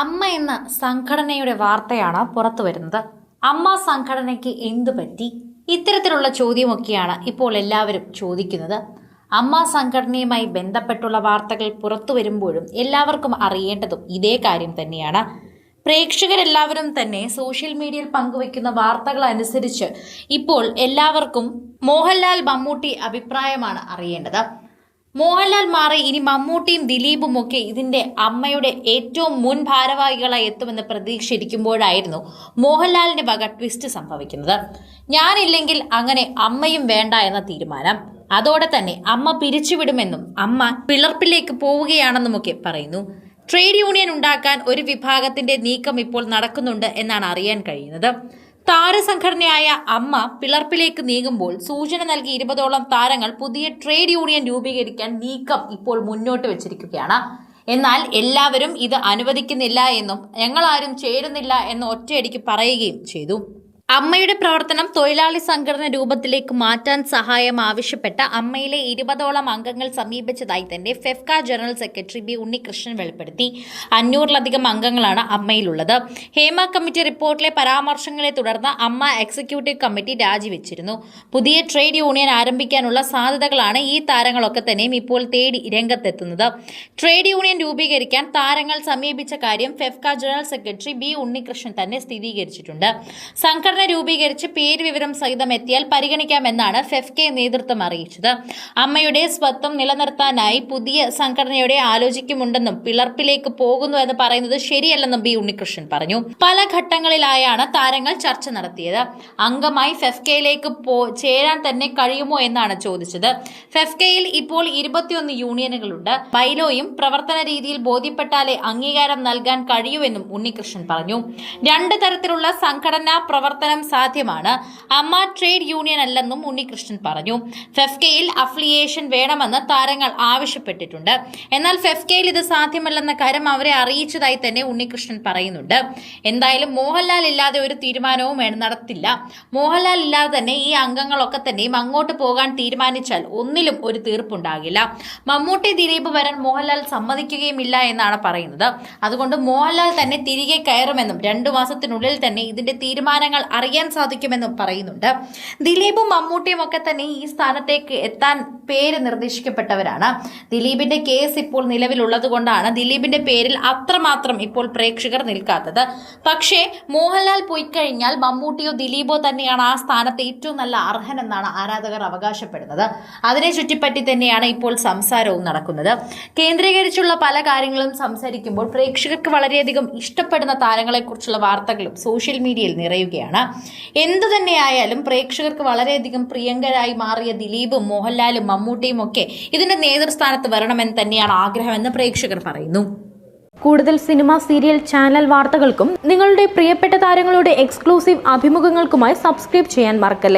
അമ്മ എന്ന സംഘടനയുടെ വാർത്തയാണ് പുറത്തു വരുന്നത്. അമ്മ സംഘടനയ്ക്ക് എന്തു പറ്റി? ഇത്തരത്തിലുള്ള ചോദ്യമൊക്കെയാണ് ഇപ്പോൾ എല്ലാവരും ചോദിക്കുന്നത്. അമ്മ സംഘടനയുമായി ബന്ധപ്പെട്ടുള്ള വാർത്തകൾ പുറത്തു വരുമ്പോഴും എല്ലാവർക്കും അറിയേണ്ടതും ഇതേ കാര്യം തന്നെയാണ്. പ്രേക്ഷകരെല്ലാവരും തന്നെ സോഷ്യൽ മീഡിയയിൽ പങ്കുവയ്ക്കുന്ന വാർത്തകൾ അനുസരിച്ച് ഇപ്പോൾ എല്ലാവർക്കും മോഹൻലാൽ മമ്മൂട്ടി അഭിപ്രായമാണ് അറിയേണ്ടത്. മോഹൻലാൽ മാറി ഇനി മമ്മൂട്ടിയും ദിലീപും ഒക്കെ ഇതിന്റെ അമ്മയുടെ ഏറ്റവും മുൻ ഭാരവാഹികളായി എത്തുമെന്ന് പ്രതീക്ഷിച്ചിരിക്കുമ്പോഴായിരുന്നു മോഹൻലാലിന്റെ വക ട്വിസ്റ്റ് സംഭവിക്കുന്നത്. ഞാനില്ലെങ്കിൽ അങ്ങനെ അമ്മയും വേണ്ട എന്ന തീരുമാനം. അതോടെ തന്നെ അമ്മ പിരിച്ചുവിടുമെന്നും അമ്മ പിളർപ്പിലേക്ക് പോവുകയാണെന്നുമൊക്കെ പറയുന്നു. ട്രേഡ് യൂണിയൻ ഉണ്ടാക്കാൻ ഒരു വിഭാഗത്തിന്റെ നീക്കം ഇപ്പോൾ നടക്കുന്നുണ്ട് എന്നാണ് അറിയാൻ കഴിയുന്നത്. താരസംഘടനയായ അമ്മ പിളർപ്പിലേക്ക് നീങ്ങുമ്പോൾ സൂചന നൽകി ഇരുപതോളം താരങ്ങൾ പുതിയ ട്രേഡ് യൂണിയൻ രൂപീകരിക്കാൻ നീക്കം ഇപ്പോൾ മുന്നോട്ട് വെച്ചിരിക്കുകയാണ്. എന്നാൽ എല്ലാവരും ഇത് അനുവദിക്കുന്നില്ല എന്നും ഞങ്ങളാരും ചേരുന്നില്ല എന്ന് ഒറ്റയടിക്ക് പറയുകയും ചെയ്തു. അമ്മയുടെ പ്രവർത്തനം തൊഴിലാളി സംഘടന രൂപത്തിലേക്ക് മാറ്റാൻ സഹായം ആവശ്യപ്പെട്ട അമ്മയിലെ ഇരുപതോളം അംഗങ്ങൾ സമീപിച്ചതായി തന്നെ FEFKA general secretary B Unnikrishnan വെളിപ്പെടുത്തി. അഞ്ഞൂറിലധികം അംഗങ്ങളാണ് അമ്മയിലുള്ളത്. ഹേമ കമ്മിറ്റി റിപ്പോർട്ടിലെ പരാമർശങ്ങളെ തുടർന്ന് അമ്മ എക്സിക്യൂട്ടീവ് കമ്മിറ്റി രാജിവെച്ചിരുന്നു. പുതിയ ട്രേഡ് യൂണിയൻ ആരംഭിക്കാനുള്ള സാധ്യതകളാണ് ഈ താരങ്ങളൊക്കെ തന്നെയും ഇപ്പോൾ തേടി രംഗത്തെത്തുന്നത്. ട്രേഡ് യൂണിയൻ രൂപീകരിക്കാൻ താരങ്ങൾ സമീപിച്ച കാര്യം FEFKA general secretary B Unnikrishnan തന്നെ സ്ഥിരീകരിച്ചിട്ടുണ്ട്. സംഘടന രൂപീകരിച്ച് പേര് വിവരം സഹിതം എത്തിയാൽ പരിഗണിക്കാമെന്നാണ് ഫെഫ്കെ നേതൃത്വം അറിയിച്ചത്. അമ്മയുടെ സ്വത്വം നിലനിർത്താനായി പുതിയ സംഘടനയുടെ ആലോചിക്കുമുണ്ടെന്നും പിളർപ്പിലേക്ക് പോകുന്നു എന്ന് പറയുന്നത് ശരിയല്ലെന്നും ബി ഉണ്ണികൃഷ്ണൻ പറഞ്ഞു. പല ഘട്ടങ്ങളിലായാണ് താരങ്ങൾ ചർച്ച നടത്തിയത്. അംഗമായി ഫെഫ്കെയിലേക്ക് ചേരാൻ തന്നെ കഴിയുമോ എന്നാണ് ചോദിച്ചത്. ഫെഫ്കെയിൽ ഇപ്പോൾ ഇരുപത്തിയൊന്ന് യൂണിയനുകളുണ്ട്. ബൈലോയും പ്രവർത്തന രീതിയിൽ ബോധ്യപ്പെട്ടാലേ അംഗീകാരം നൽകാൻ കഴിയൂവെന്നും ഉണ്ണികൃഷ്ണൻ പറഞ്ഞു. രണ്ട് തരത്തിലുള്ള സംഘടനാ പ്രവർത്തനം സാധ്യമാണ്. അമ്മ ട്രേഡ് യൂണിയൻ അല്ലെന്നും ഉണ്ണികൃഷ്ണൻ പറഞ്ഞു. ഫെഫ്കയിൽ അഫിലിയേഷൻ വേണമെന്ന് താരങ്ങൾ ആവശ്യപ്പെട്ടിട്ടുണ്ട്. എന്നാൽ ഫെഫ്കയിൽ ഇത് സാധ്യമല്ലെന്ന കാര്യം അവരെ അറിയിച്ചതായി തന്നെ ഉണ്ണികൃഷ്ണൻ പറയുന്നുണ്ട്. എന്തായാലും മോഹൻലാൽ ഇല്ലാതെ ഒരു തീരുമാനവും നടത്തില്ല. മോഹൻലാൽ ഇല്ലാതെ തന്നെ ഈ അംഗങ്ങളൊക്കെ തന്നെയും അങ്ങോട്ട് പോകാൻ തീരുമാനിച്ചാൽ ഒന്നിലും ഒരു തീർപ്പുണ്ടാകില്ല. മമ്മൂട്ടി ദിലീപ് വരാൻ മോഹൻലാൽ സമ്മതിക്കുകയും ഇല്ല എന്നാണ് പറയുന്നത്. അതുകൊണ്ട് മോഹൻലാൽ തന്നെ തിരികെ കയറുമെന്നും രണ്ടു മാസത്തിനുള്ളിൽ തന്നെ ഇതിന്റെ തീരുമാനങ്ങൾ അറിയാൻ സാധിക്കുമെന്നും പറയുന്നുണ്ട്. ദിലീപും മമ്മൂട്ടിയും ഒക്കെ തന്നെ ഈ സ്ഥാനത്തേക്ക് എത്താൻ പേര് നിർദ്ദേശിക്കപ്പെട്ടവരാണ്. ദിലീപിന്റെ കേസ് ഇപ്പോൾ നിലവിലുള്ളത് കൊണ്ടാണ് ദിലീപിന്റെ പേരിൽ അത്രമാത്രം ഇപ്പോൾ പ്രേക്ഷകർ നിൽക്കാത്തത്. പക്ഷേ മോഹൻലാൽ പോയി കഴിഞ്ഞാൽ മമ്മൂട്ടിയോ ദിലീപോ തന്നെയാണ് ആ സ്ഥാനത്ത് ഏറ്റവും നല്ല അർഹനെന്നാണ് ആരാധകർ അവകാശപ്പെടുന്നത്. അതിനെ ചുറ്റിപ്പറ്റി തന്നെയാണ് ഇപ്പോൾ സംസാരവും നടക്കുന്നത്. കേന്ദ്രീകരിച്ചുള്ള പല കാര്യങ്ങളും സംസാരിക്കുമ്പോൾ പ്രേക്ഷകർക്ക് വളരെയധികം ഇഷ്ടപ്പെടുന്ന താരങ്ങളെക്കുറിച്ചുള്ള വാർത്തകളും സോഷ്യൽ മീഡിയയിൽ നിറയുകയാണ്. എന്തു തന്നെയായാലും പ്രേക്ഷകർക്ക് വളരെയധികം പ്രിയങ്കരായി മാറിയ ദിലീപും മോഹൻലാലും മമ്മൂട്ടിയും ഒക്കെ ഇതിന്റെ നേതൃസ്ഥാനത്ത് വരണമെന്ന് തന്നെയാണ് ആഗ്രഹമെന്ന് പ്രേക്ഷകർ പറയുന്നു. കൂടുതൽ സിനിമ സീരിയൽ ചാനൽ വാർത്തകൾക്കും നിങ്ങളുടെ പ്രിയപ്പെട്ട താരങ്ങളുടെ എക്സ്ക്ലൂസീവ് അഭിമുഖങ്ങൾക്കുമായി സബ്സ്ക്രൈബ് ചെയ്യാൻ മറക്കല്ലേ?